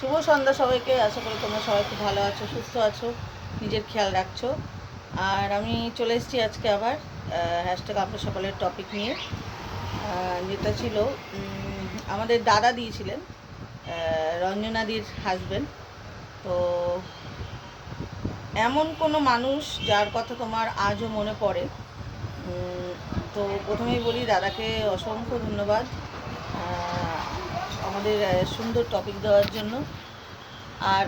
শুভ সন্ধ্যা সবাইকে। আশা করি তোমরা সবাই খুব ভালো আছো, সুস্থ আছো, নিজের খেয়াল রাখছো। আর আমি চলে এসেছি আজকে আবার হ্যাশট্যাগ আপনার সকলের টপিক নিয়ে। যেটা ছিল আমাদের দাদা দিয়েছিলেন রঞ্জনাদির হাজবেন্ড তো এমন কোনো মানুষ যার কথা তোমার আজও মনে পড়ে? তো প্রথমেই বলি, দাদাকে অসংখ্য ধন্যবাদ। আমাদের সুন্দর টপিক দেওয়ার জন্য। আর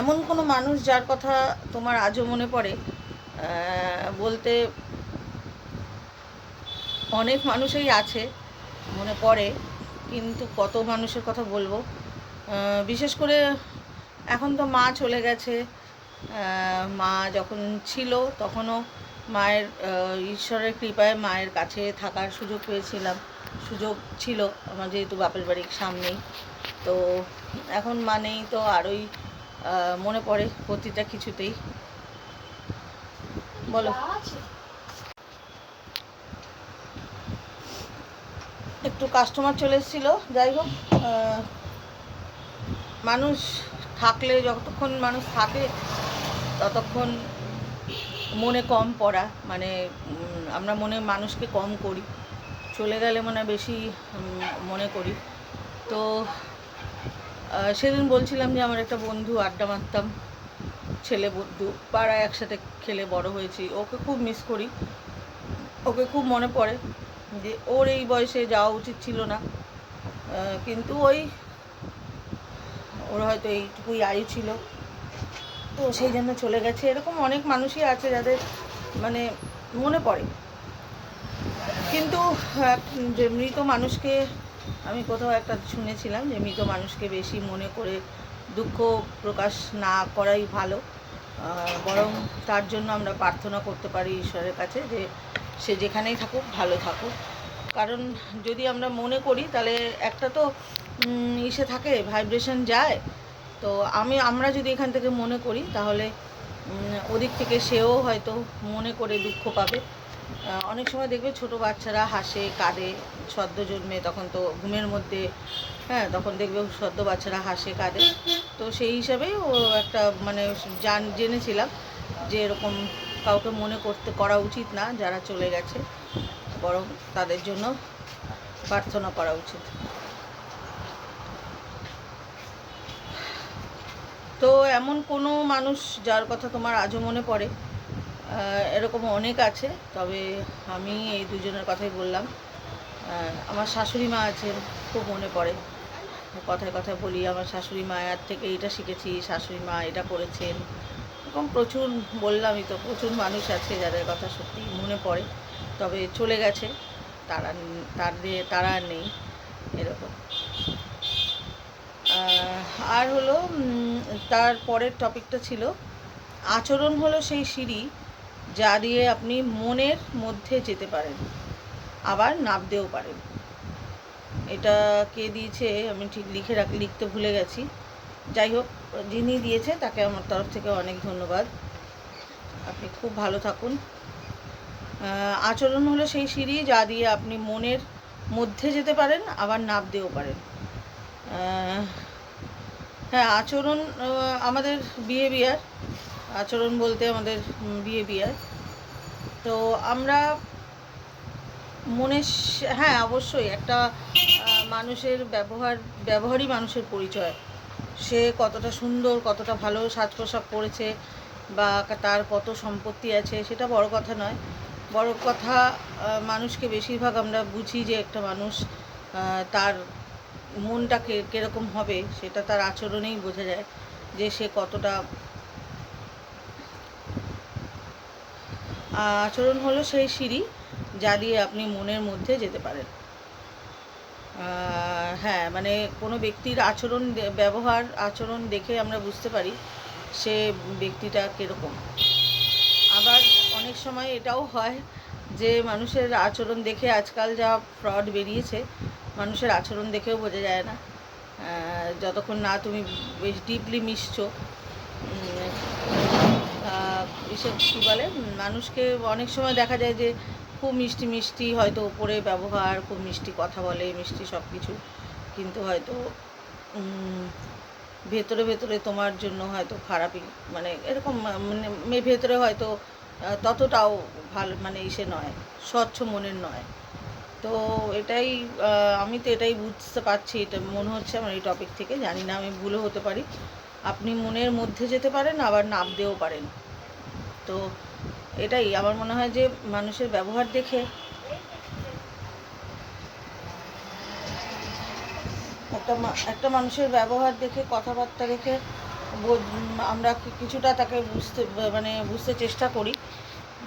এমন কোনো মানুষ যার কথা তোমার আজও মনে পড়ে বলতে অনেক মানুষই আছে, মনে পড়ে, কিন্তু কত মানুষের কথা বলব। বিশেষ করে এখন তো মা চলে গেছে মা যখন ছিল তখনও মায়ের ঈশ্বরের কৃপায় মায়ের কাছে থাকার সুযোগ পেয়েছিলাম। সুযোগ ছিল আমার যেহেতু বাপের বাড়ির সামনেই তো এখন মানেই তো আরোই মনে পড়ে প্রতিটা কিছুতেই। বলো। একটু কাস্টমার চলে এসেছিল, যাই হোক মানুষ থাকলে, যতক্ষণ মানুষ থাকে, ততক্ষণ মনে কম পড়া। মানে আমরা মনে মানুষকে কম করি। চলে গেলে মানে বেশি মনে করি। তো সেদিন বলছিলাম যে আমার একটা বন্ধু আড্ডা মারতাম। ছেলে বন্ধু পাড়ায় একসাথে খেলে বড় হয়েছি। ওকে খুব মিস করি। ওকে খুব মনে পড়ে যে ওর এই বয়সে যাওয়া উচিত ছিল না। কিন্তু ওই, ওর হয়তো এইটুকুই আয়ু ছিল। তো সেই জন্য চলে গেছে। এরকম অনেক মানুষই আছে যাদের মানে মনে পড়ে। কিন্তু যে মৃত মানুষকে আমি কোথাও একটা শুনেছিলাম যে মৃত মানুষকে বেশি মনে করে দুঃখ প্রকাশ না করাই ভালো। বরং তার জন্য আমরা প্রার্থনা করতে পারি ঈশ্বরের কাছে যে সে যেখানেই থাকুক, ভালো থাকুক। কারণ যদি আমরা মনে করি, তাহলে একটা তো ইসে থাকে ভাইব্রেশন যায়। তো আমি, আমরা যদি এখান থেকে মনে করি, তাহলে ওদিক থেকে সেও হয়তো মনে করে দুঃখ পাবে। অনেক সময় দেখবে ছোট বাচ্চারা হাসে, কাঁদে, সদ্য জন্মে, তখন তো ঘুমের মধ্যে হ্যাঁ তখন দেখবে সদ্য বাচ্চারা হাসে, কাঁদে। তো সেই হিসাবে ও একটা মানে জান, জেনেছিলাম যে এরকম কাউকে মনে করতে, করা উচিত না, যারা চলে গেছে। বরং তাদের জন্য প্রার্থনা করা উচিত। তো এমন কোনো মানুষ যার কথা তোমার আজও মনে পড়ে? এরকম অনেক আছে, তবে আমি এই দুজনের কথাই বললাম। আমার শাশুড়ি মা আছেন, খুব মনে পড়ে। কথায় কথায় বলি, আমার শাশুড়ি মায়ের থেকে এটা শিখেছি, শাশুড়ি মা এটা করেছেন। এরকম প্রচুর বললামই তো, প্রচুর মানুষ আছে যাদের কথা সত্যি মনে পড়ে, তবে চলে গেছে, তারা তাদের তারা নেই, এরকম। আর হলো তার পরের টপিকটা ছিল, আচরণ হলো সেই সিঁড়ি যা দিয়ে আপনি মনের মধ্যে যেতে পারেন। আবার নামতেও পারেন। এটা কে দিয়েছে আমি ঠিক লিখে রাখ, লিখতে ভুলে গেছি। যাই হোক, যিনি দিয়েছে তাকে আমার তরফ থেকে অনেক ধন্যবাদ। আপনি খুব ভালো থাকুন। আচরণ হলো সেই সিঁড়ি যা দিয়ে আপনি মনের মধ্যে যেতে পারেন, আবার নামতেও পারেন। হ্যাঁ আচরণ আমাদের বিহেভিয়ার আচরণ বলতে আমাদের বিহেভিয়ার। তো আমরা মনে হ্যাঁ অবশ্যই একটা মানুষের ব্যবহার, ব্যবহারই মানুষের পরিচয়। সে কতটা সুন্দর, কতটা ভালো সাজ পোশাক পরেছে বা তার কত সম্পত্তি আছে, সেটা বড় কথা নয়। বড় কথা মানুষকে বেশিরভাগ আমরা বুঝি যে একটা মানুষ তার মনটা কীরকম হবে, সেটা তার আচরণেই বোঝা যায় যে সে কতটা আচরণ হলো সেই সিঁড়ি যা দিয়ে আপনি মনের মধ্যে যেতে পারেন। হ্যাঁ মানে কোনো ব্যক্তির আচরণ ব্যবহার, আচরণ দেখে আমরা বুঝতে পারি সে ব্যক্তিটা কীরকম। আবার অনেক সময় এটাও হয় যে মানুষের আচরণ দেখে আজকাল যা ফ্রড বেরিয়েছে, মানুষের আচরণ দেখেও বোঝা যায় না। যতক্ষণ না তুমি বেশ ডিপলি মিশছো এসব কী বলে? মানুষকে অনেক সময় দেখা যায় যে খুব মিষ্টি মিষ্টি হয়তো ওপরে ব্যবহার, খুব মিষ্টি কথা বলে, মিষ্টি সব কিছু কিন্তু হয়তো ভেতরে ভেতরে তোমার জন্য হয়তো খারাপই। মানে এরকম মানে ভেতরে হয়তো ততটাও ভালো মানে ইসে নয়, স্বচ্ছ মনের নয়। তো এটাই আমি তো এটাই বুঝতে পারছি, এটা মনে হচ্ছে আমার এই টপিক থেকে। জানি না আমি ভুলও হতে পারি। আপনি মনের মধ্যে যেতে পারেন, আবার নামতেও পারেন। তো এটাই, আমার মনে হয় যে মানুষের ব্যবহার দেখে একটা একটা মানুষের ব্যবহার দেখে, কথাবার্তা দেখে আমরা কিছুটা তাকে বুঝতে মানে বুঝতে চেষ্টা করি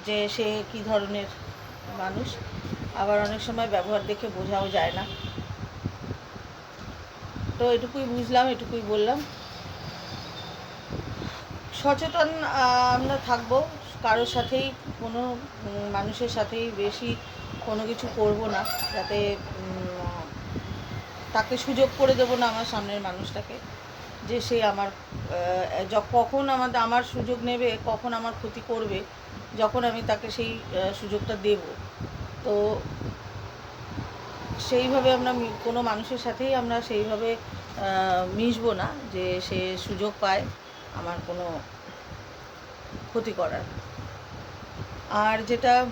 যে সে কী ধরনের মানুষ। আবার অনেক সময় ব্যবহার দেখে বোঝাও যায় না। তো এটুকুই বুঝলাম, এটুকুই বললাম। সচেতন আমরা থাকব। কারোর সাথেই কোনো মানুষের সাথেই বেশি কোনো কিছু করব না। যাতে তাকে সুযোগ করে দেবো না আমার সামনের মানুষটাকে। যে সে আমার কখন আমাদের আমার সুযোগ নেবে, কখন আমার ক্ষতি করবে, যখন আমি তাকে সেই সুযোগটা দেব। তো সেইভাবে আমরা কোনো মানুষের সাথেই আমরা সেইভাবে মিশবো না যে সে সুযোগ পায়। আমার কোনো ক্ষতি করার। আর যেটা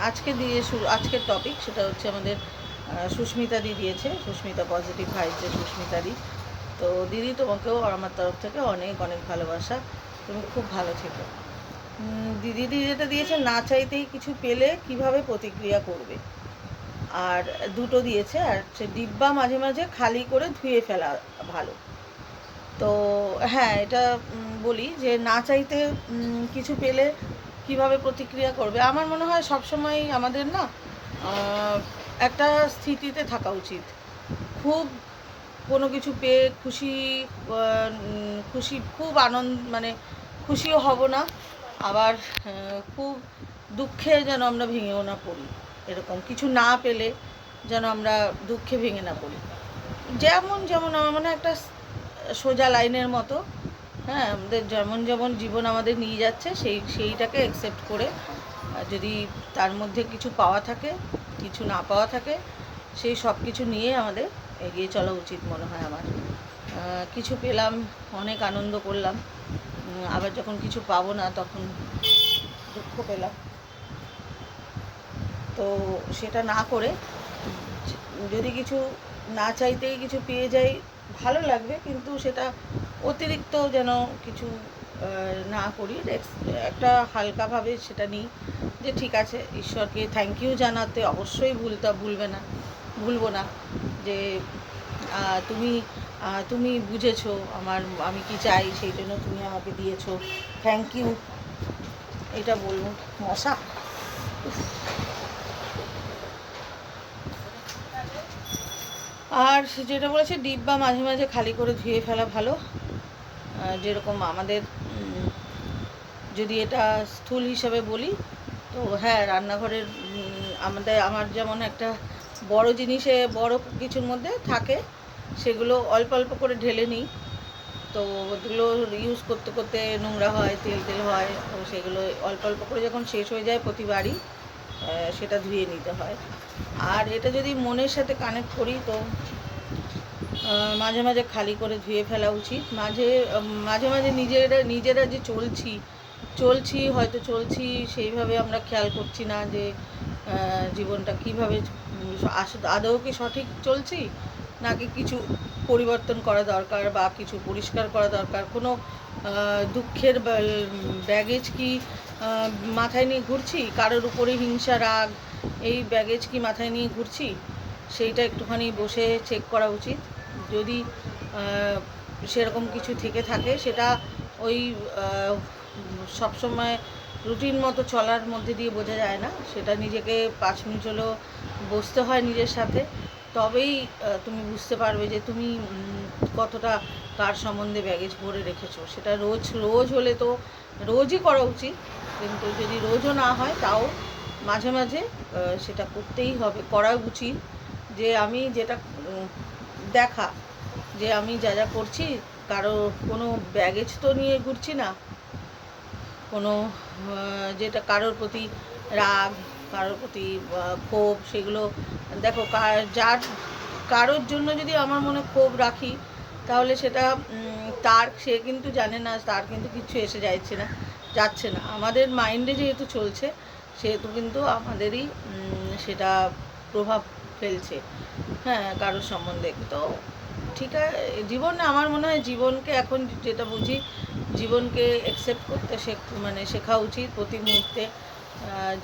আজকে দিয়ে শু- আজকের টপিক সেটা হচ্ছে আমাদের সুস্মিতা দি দিয়েছে। সুস্মিতা পজিটিভ ভাইবসের সুস্মিতা দি। তো দিদি তোমাকেও আমার তরফ থেকে অনেক অনেক ভালোবাসা। তুমি খুব ভালো থেকো। দিদি যেটা দিয়েছে, না চাইতেই কিছু পেলে কীভাবে প্রতিক্রিয়া করবে? আর দুটো দিয়েছে, আর হচ্ছে ডিব্বা মাঝে মাঝে খালি করে ধুয়ে ফেলা ভালো। তো হ্যাঁ এটা বলি যে না চাইতে কিছু পেলে কীভাবে প্রতিক্রিয়া করবে? আমার মনে হয় সবসময় আমাদের না একটা স্থিতিতে থাকা উচিত। খুব কোনো কিছু পেয়ে খুশি খুশি, খুব আনন্দ মানে খুশিও হব না, আবার খুব দুঃখে যেন আমরা ভেঙেও না পড়ি, এরকম কিছু না পেলে যেন আমরা দুঃখে ভেঙে না পড়ি। যেমন যেমন আমার মনে হয় একটা সোজা লাইনের মতো হ্যাঁ আমাদের যেমন যেমন জীবন আমাদের নিয়ে যাচ্ছে, সেই, সেইটাকে অ্যাকসেপ্ট করে যদি তার মধ্যে কিছু পাওয়া থাকে, কিছু না পাওয়া থাকে, সেই সব কিছু নিয়ে আমাদের এগিয়ে চলা উচিত মনে হয় আমার। কিছু পেলাম, অনেক আনন্দ করলাম আবার যখন কিছু পাবো না তখন দুঃখ পেলাম। তো সেটা না করে, যদি কিছু না চাইতেই কিছু পেয়ে যাই ভালো লাগবে, কিন্তু সেটা অতিরিক্ত যেন কিছু না করি। একটা হালকাভাবে সেটা নিই যে ঠিক আছে, ঈশ্বরকে থ্যাংক ইউ জানাতে অবশ্যই ভুলতে, ভুলবে না, ভুলবো না যে তুমি তুমি বুঝেছ আমার, আমি কি চাই, সেই জন্য তুমি আমাকে দিয়েছ। থ্যাংক ইউ এটা বলব। মশা। আর যেটা বলেছে ডিব্বা মাঝে মাঝে খালি করে ধুয়ে ফেলা ভালো। যেরকম আমাদের যদি এটা স্থূল হিসাবে বলি, তো হ্যাঁ রান্নাঘরের আমাদের, আমার যেমন একটা বড় জিনিসে, বড় কিছুর মধ্যে থাকে, সেগুলো অল্প অল্প করে ঢেলে নিই। তো ওগুলো ইউজ করতে করতে নোংরা হয়, তেল তেল হয়, তো সেগুলো অল্প অল্প করে যখন শেষ হয়ে যায় প্রতিবারই সেটা ধুয়ে নিতে হয়। আর এটা যদি মনের সাথে কানেক্ট করি তো মাঝে মাঝে খালি করে ধুয়ে ফেলা উচিত। মাঝে মাঝে মাঝে নিজেরা নিজেরা যে চলছি চলছি, হয়তো চলছি, সেইভাবে আমরা খেয়াল করছি না যে জীবনটা কীভাবে আদৌ কি সঠিক চলছি? নাকি কিছু পরিবর্তন করা দরকার বা কিছু পরিষ্কার করা দরকার? কোনো দুঃখের ব্যাগেজ কি মাথায় নিয়ে ঘুরছি? কারোর উপরে হিংসা, রাগ, এই ব্যাগেজ কি মাথায় নিয়ে ঘুরছি? সেইটা একটুখানি বসে চেক করা উচিত। যদি সেরকম কিছু থেকে থাকে, সেটা ওই সবসময় রুটিন মতো চলার মধ্যে দিয়ে বোঝা যায় না। সেটা নিজেকে পাঁচ মিনিট হলেও বসতে হয় নিজের সাথে। তবেই তুমি বুঝতে পারবে যে তুমি কতটা কার সম্বন্ধে ব্যাগেজ ভরে রেখেছো। সেটা রোজ রোজ হলে তো, রোজই করা উচিত। কিন্তু যদি রোজও না হয়, তাও মাঝে মাঝে সেটা করতেই হবে, করা উচিত যে আমি যেটা দেখা যে আমি যা যা করছি, কারও কোনো ব্যাগেজ তো নিয়ে ঘুরছি না, কোনো যেটা কারোর প্রতি রাগ, কারোর প্রতি ক্ষোভ, সেগুলো, দেখো যার, কারোর জন্য যদি আমার মনে ক্ষোভ রাখি, তাহলে সেটা তার, সে কিন্তু জানে না, তার কিন্তু কিছু এসে যাচ্ছে না। যাচ্ছে না। আমাদের মাইন্ডে যেহেতু চলছে, সেহেতু কিন্তু আমাদেরই সেটা প্রভাব ফেলছে হ্যাঁ কারোর সম্বন্ধে। তো ঠিক আছে জীবনে, আমার মনে হয় জীবনকে এখন যেটা বুঝি, জীবনকে অ্যাকসেপ্ট করতে শেখ মানে শেখা উচিত প্রতি মুহূর্তে।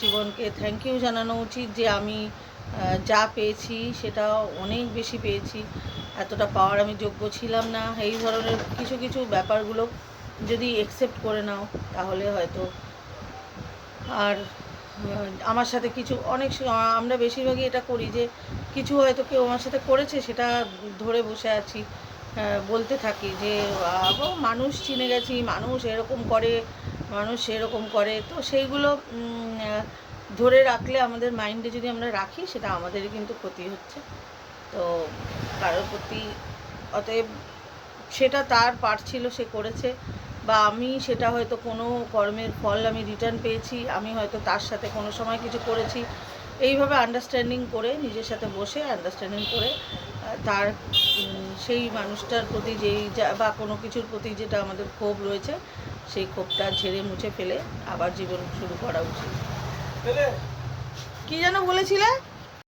জীবনকে থ্যাংক ইউ জানানো উচিত যে আমি যা পেয়েছি সেটা অনেক বেশি পেয়েছি। এতটা পাওয়ার আমি যোগ্য ছিলাম না। এই ধরনের কিছু কিছু ব্যাপারগুলো যদি অ্যাকসেপ্ট করে নাও, তাহলে হয়তো আর আমার সাথে কিছু অনেক আমরা বেশিরভাগই এটা করি যে কিছু হয়তো কেউ আমার সাথে করেছে, সেটা ধরে বসে আছি বলতে থাকি যে মানুষ চিনে গেছি, মানুষ এরকম করে, মানুষ এরকম করে। তো সেইগুলো ধরে রাখলে আমাদের মাইন্ডে যদি আমরা রাখি, সেটা আমাদেরই কিন্তু ক্ষতি হচ্ছে। তো কারোর প্রতি, অতএব সেটা তার পার ছিল, সে করেছে। বা আমি সেটা হয়তো কোনো কর্মের ফল আমি রিটার্ন পেয়েছি আমি হয়তো তার সাথে কোনো সময় কিছু করেছি। এইভাবে আন্ডারস্ট্যান্ডিং করে নিজের সাথে বসে আন্ডারস্ট্যান্ডিং করে তার সেই মানুষটার প্রতি যেই যা- বা কোনো কিছুর প্রতি যেটা আমাদের ক্ষোভ রয়েছে সেই ক্ষোভটা ঝেড়ে মুছে ফেলে আবার জীবন শুরু করা উচিত। কি যেন বলেছিলে?